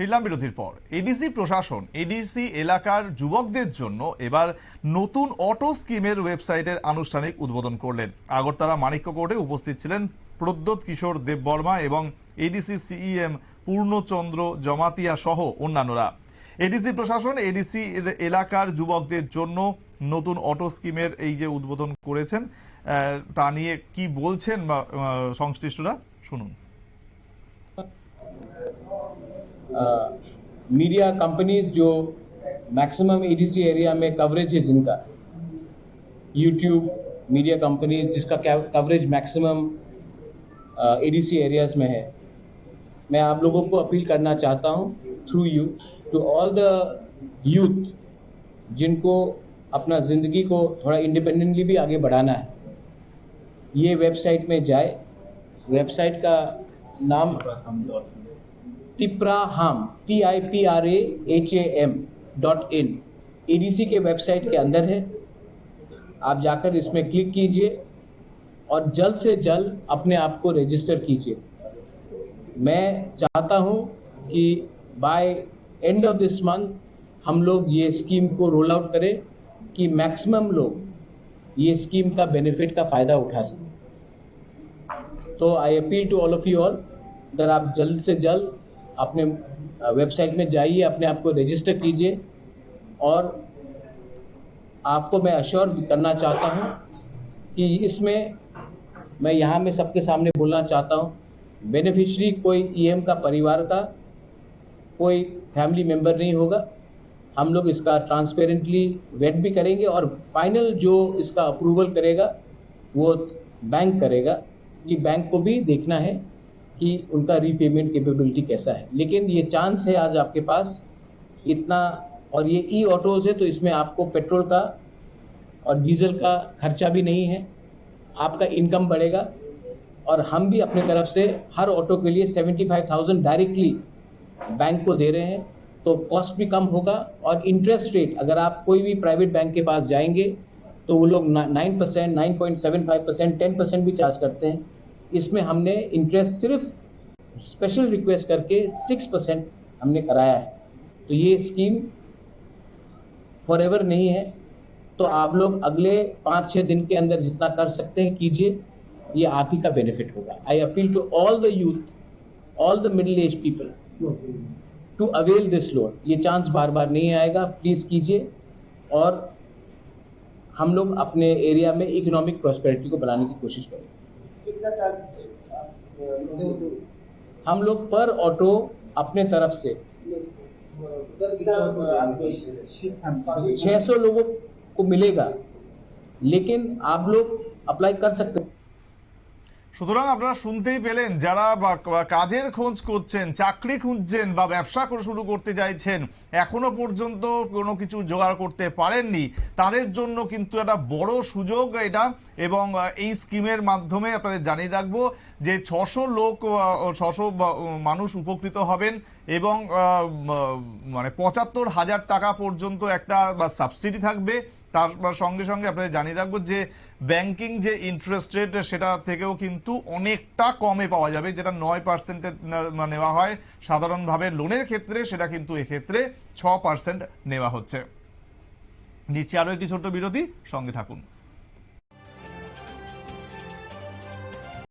ফিরলাম বিরতির পর। এডিসি প্রশাসন এডিসি এলাকার যুবকদের জন্য এবার নতুন অটো স্কিমের ওয়েবসাইটের আনুষ্ঠানিক উদ্বোধন করলেন। আগরতলা মানিক্য কোর্টে উপস্থিত ছিলেন প্রদ্যোৎ কিশোর দেববর্মা এবং এডিসি সিইএম পূর্ণচন্দ্র জমাতিয়া সহ অন্যান্যরা। এডিসি প্রশাসন এডিসি এলাকার যুবকদের জন্য নতুন অটো স্কিমের এই যে উদ্বোধন করেছেন তা নিয়ে কি বলছেন বা সংশ্লিষ্টরা? শুনুন। मीडिया कंपनीज़ जो मैक्सिमम एडीसी एरिया में कवरेज है जिनका। यूट्यूब मीडिया कंपनीज़ जिसका कवरेज मैक्सिमम एडीसी एरियाज़ में है। मैं आप लोगों को अपील करना चाहता हूँ through you to all the youth जिनको अपना ज़िंदगी को थोड़ा इंडिपेंडेंटली भी आगे बढ़ाना है। ये वेबसाइट में जाए। वेबसाइट का नाम Tiprahaam T I P R A H A M dot in ADC के वेबसाइट के अंदर है। आप जाकर इसमें क्लिक कीजिए और जल्द से जल्द अपने आप को रजिस्टर कीजिए। मैं चाहता हूँ कि by end of this month हम लोग ये स्कीम को रोल आउट करें कि मैक्सिमम लोग ये स्कीम का बेनिफिट का फ़ायदा उठा सकें। तो I appeal to all of you all अगर आप जल्द से जल्द अपने वेबसाइट में जाइए, अपने आप को रजिस्टर कीजिए और आपको मैं अश्योर करना चाहता हूँ कि इसमें मैं यहाँ में सबके सामने बोलना चाहता हूँ बेनिफिशरी कोई ईएम का परिवार का कोई फैमिली मेंबर नहीं होगा। हम लोग इसका ट्रांसपेरेंटली वेट भी करेंगे और फाइनल जो इसका अप्रूवल करेगा, वो बैंक करेगा कि बैंक को भी देखना है। कि उनका रीपेमेंट कैपेबिलिटी कैसा है। लेकिन ये चांस है आज आपके पास इतना और ये ई ऑटोज है तो इसमें आपको पेट्रोल का और डीजल का खर्चा भी नहीं है। आपका इनकम बढ़ेगा और हम भी अपने तरफ़ से हर ऑटो के लिए 75,000 डायरेक्टली बैंक को दे रहे हैं तो कॉस्ट भी कम होगा। और इंटरेस्ट रेट अगर आप कोई भी प्राइवेट बैंक के पास जाएँगे तो वो लोग nine percent nine point seven five percent ten percent भी चार्ज करते हैं। इसमें हमने इंटरेस्ट सिर्फ़ स्पेशल रिक्वेस्ट करके सिक्स परसेंट हमने कराया है। तो ये स्कीम फॉर एवर नहीं है। तो आप लोग अगले पाँच छः दिन के अंदर जितना कर सकते हैं, कीजिए। ये आप ही का बेनिफिट होगा। I appeal to all the youth all the middle age people to avail this loan ये चांस बार बार नहीं आएगा। प्लीज़ कीजिए। और हम लोग अपने एरिया में इकोनॉमिक प्रॉस्पेरिटी को बनाने की कोशिश करें हम लोग पर ऑटो अपने तरफ़ से। 600 लोगों को मिलेगा, लेकिन आप लोग अप्लाई कर सकते সুতরাং আপনারা শুনতেই পেলেন, যারা কাজের খোঁজ করছেন, চাকরি খুঁজছেন বা ব্যবসা করে শুরু করতে চাইছেন, এখনও পর্যন্ত কোনো কিছু জোগাড় করতে পারেননি, তাদের জন্য কিন্তু একটা বড় সুযোগ এটা এবং এই স্কিমের মাধ্যমে আপনাদের জানিয়ে রাখব যে ছশো লোক ছশো মানুষ উপকৃত হবেন এবং মানে পঁচাত্তর হাজার টাকা পর্যন্ত একটা সাবসিডি থাকবে। তার সঙ্গে সঙ্গে আপনাদের জানিয়ে রাখব যে ব্যাংকিং যে ইন্টারেস্ট রেট সেটা থেকেও কিন্তু অনেকটা কমে পাওয়া যাবে, যেটা নয় পার্সেন্টের নেওয়া হয়। সাধারণভাবে লোনের ক্ষেত্রে সেটা কিন্তু এক্ষেত্রে ছ পার্সেন্ট নেওয়া হচ্ছে। নিচে আরও একটি ছোট্ট বিরতি, সঙ্গে থাকুন।